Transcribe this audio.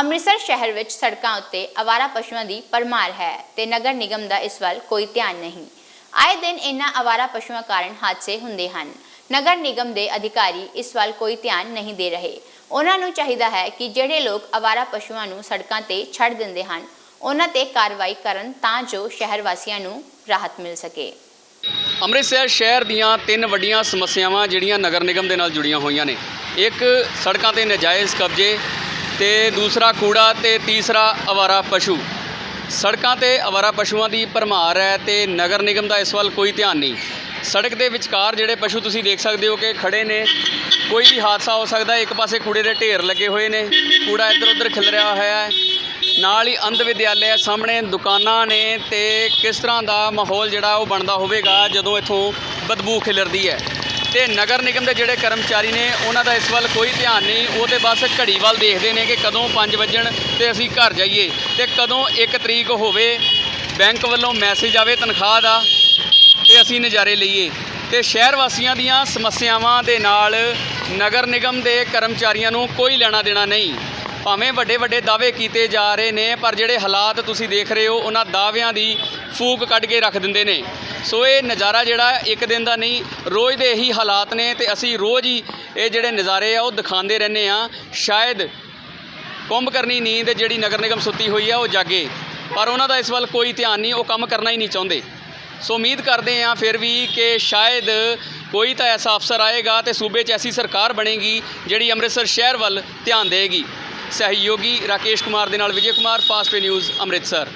ਅੰਮ੍ਰਿਤਸਰ ਸ਼ਹਿਰ ਵਿੱਚ ਸੜਕਾਂ ਉੱਤੇ ਅਵਾਰਾ ਪਸ਼ੂਆਂ ਦੀ ਪਰਮਾਰ ਹੈ ਤੇ ਨਗਰ ਨਿਗਮ ਦਾ ਇਸ ਵੱਲ ਕੋਈ ਧਿਆਨ ਨਹੀਂ। ਆਏ ਦਿਨ ਇਨ੍ਹਾਂ ਅਵਾਰਾ ਪਸ਼ੂਆਂ ਕਾਰਨ ਹਾਦਸੇ ਹੁੰਦੇ ਹਨ। ਨਗਰ ਨਿਗਮ ਦੇ ਅਧਿਕਾਰੀ ਇਸ ਵੱਲ ਕੋਈ ਧਿਆਨ ਨਹੀਂ ਦੇ ਰਹੇ। ਉਹਨਾਂ ਨੂੰ ਚਾਹੀਦਾ ਹੈ ਕਿ ਜਿਹੜੇ ਲੋਕ ਅਵਾਰਾ ਪਸ਼ੂਆਂ ਨੂੰ ਸੜਕਾਂ ਤੇ ਛੱਡ ਦਿੰਦੇ ਹਨ ਉਹਨਾਂ ਤੇ ਕਾਰਵਾਈ ਕਰਨ ਤਾਂ ਜੋ ਸ਼ਹਿਰ ਵਾਸੀਆਂ ਨੂੰ ਰਾਹਤ ਮਿਲ ਸਕੇ। ਅੰਮ੍ਰਿਤਸਰ ਸ਼ਹਿਰ ਦੀਆਂ ਤਿੰਨ ਵੱਡੀਆਂ ਸਮੱਸਿਆਵਾਂ ਜਿਹੜੀਆਂ ਨਗਰ ਨਿਗਮ ਦੇ ਨਾਲ ਜੁੜੀਆਂ ਹੋਈਆਂ ਨੇ। ਇੱਕ, ਸੜਕਾਂ ਤੇ ਨਜਾਇਜ਼ ਕਬਜ਼ੇ। ਤੇ ਦੂਸਰਾ ਕੂੜਾ ਤੇ ਤੀਸਰਾ ਅਵਾਰਾ ਪਸ਼ੂ। ਸੜਕਾਂ ਤੇ ਅਵਾਰਾ ਪਸ਼ੂਆਂ ਦੀ ਭਰਮਾਰ ਹੈ ਤੇ ਨਗਰ ਨਿਗਮ ਦਾ ਇਸ ਵੱਲ ਕੋਈ ਧਿਆਨ ਨਹੀਂ। ਸੜਕ ਦੇ ਵਿਚਕਾਰ ਜਿਹੜੇ ਪਸ਼ੂ ਤੁਸੀਂ ਦੇਖ ਸਕਦੇ ਹੋ ਕਿ ਖੜੇ ਨੇ। ਕੋਈ ਵੀ ਹਾਦਸਾ ਹੋ ਸਕਦਾ ਹੈ। ਇੱਕ ਪਾਸੇ ਕੂੜੇ ਦੇ ਢੇਰ ਲੱਗੇ ਹੋਏ ਨੇ। ਕੂੜਾ ਇੱਧਰ ਉੱਧਰ ਖਿਲ ਰਿਹਾ ਹੋਇਆ ਹੈ। ਨਾਲ ਹੀ ਅੰਧ ਵਿਦਿਆਲਿਆ ਸਾਹਮਣੇ, ਦੁਕਾਨਾਂ ਨੇ ਤੇ ਕਿਸ ਤਰ੍ਹਾਂ ਦਾ ਮਾਹੌਲ ਜਿਹੜਾ ਉਹ ਬਣਦਾ ਹੋਵੇਗਾ ਜਦੋਂ ਇੱਥੋਂ ਬਦਬੂ ਖਿਲਰਦੀ ਹੈ। ਤੇ ਨਗਰ ਨਿਗਮ ਦੇ ਜਿਹੜੇ ਕਰਮਚਾਰੀ ਨੇ, ਉਹਨਾਂ ਦਾ ਇਸ ਵੱਲ ਕੋਈ ਧਿਆਨ ਨਹੀਂ। ਉਹ ਤੇ ਬਸ ਘੜੀ ਵੱਲ ਦੇਖਦੇ ਨੇ ਕਿ ਕਦੋਂ 5 ਵਜਣ ਤੇ ਅਸੀਂ ਘਰ ਜਾਈਏ ਤੇ ਕਦੋਂ 1 ਤਰੀਕ ਹੋਵੇ, ਬੈਂਕ ਵੱਲੋਂ ਮੈਸੇਜ ਆਵੇ, ਤਨਖਾਹ ਦਾ ਤੇ ਅਸੀਂ ਨਜ਼ਾਰੇ ਲਈਏ। ਤੇ ਸ਼ਹਿਰ ਵਾਸੀਆਂ ਦੀਆਂ ਸਮੱਸਿਆਵਾਂ ਦੇ ਨਾਲ ਨਗਰ ਨਿਗਮ ਦੇ ਕਰਮਚਾਰੀਆਂ ਨੂੰ ਕੋਈ ਲੈਣਾ ਦੇਣਾ ਨਹੀਂ। ਭਾਵੇਂ ਵੱਡੇ ਵੱਡੇ ਦਾਅਵੇ ਕੀਤੇ ਜਾ ਰਹੇ ਨੇ, ਪਰ ਜਿਹੜੇ ਹਾਲਾਤ ਤੁਸੀਂ ਦੇਖ ਰਹੇ ਹੋ, ਉਹਨਾਂ ਦਾਅਵਿਆਂ ਦੀ ਫੂਕ ਕੱਢ ਕੇ ਰੱਖ ਦਿੰਦੇ ਨੇ। ਸੋ ਇਹ ਨਜ਼ਾਰਾ ਜਿਹੜਾ ਇੱਕ ਦਿਨ ਦਾ ਨਹੀਂ, ਰੋਜ਼ ਦੇ ਇਹੀ ਹਾਲਾਤ ਨੇ ਤੇ ਅਸੀਂ ਰੋਜ਼ ਹੀ ਇਹ ਜਿਹੜੇ ਨਜ਼ਾਰੇ ਆ, ਉਹ ਦਿਖਾਉਂਦੇ ਰਹਿੰਦੇ ਆ ਸ਼ਾਇਦ ਕੁੰਭ ਕਰਨੀ ਨੀਂਦ ਜਿਹੜੀ ਨਗਰ ਨਿਗਮ ਸੁੱਤੀ ਹੋਈ ਆ, ਉਹ ਜਾਗੇ। ਪਰ ਉਹਨਾਂ ਦਾ ਇਸ ਵੱਲ ਕੋਈ ਧਿਆਨ ਨਹੀਂ, ਉਹ ਕੰਮ ਕਰਨਾ ਹੀ ਨਹੀਂ ਚਾਹੁੰਦੇ। ਸੋ ਉਮੀਦ ਕਰਦੇ ਹਾਂ ਫਿਰ ਵੀ ਕਿ ਸ਼ਾਇਦ ਕੋਈ ਤਾਂ ਐਸਾ ਅਫਸਰ ਆਏਗਾ ਤੇ ਸੂਬੇ 'ਚ ਐਸੀ ਸਰਕਾਰ ਬਣੇਗੀ, ਜਿਹੜੀ ਅੰਮ੍ਰਿਤਸਰ ਸ਼ਹਿਰ ਵੱਲ ਧਿਆਨ ਦੇਗੀ ਸਹਿਯੋਗੀ ਰਾਕੇਸ਼ ਕੁਮਾਰ ਦੇ ਨਾਲ ਵਿਜੇ ਕੁਮਾਰ ਫਾਸਟ ਨਿਊਜ਼ ਅੰਮ੍ਰਿਤਸਰ।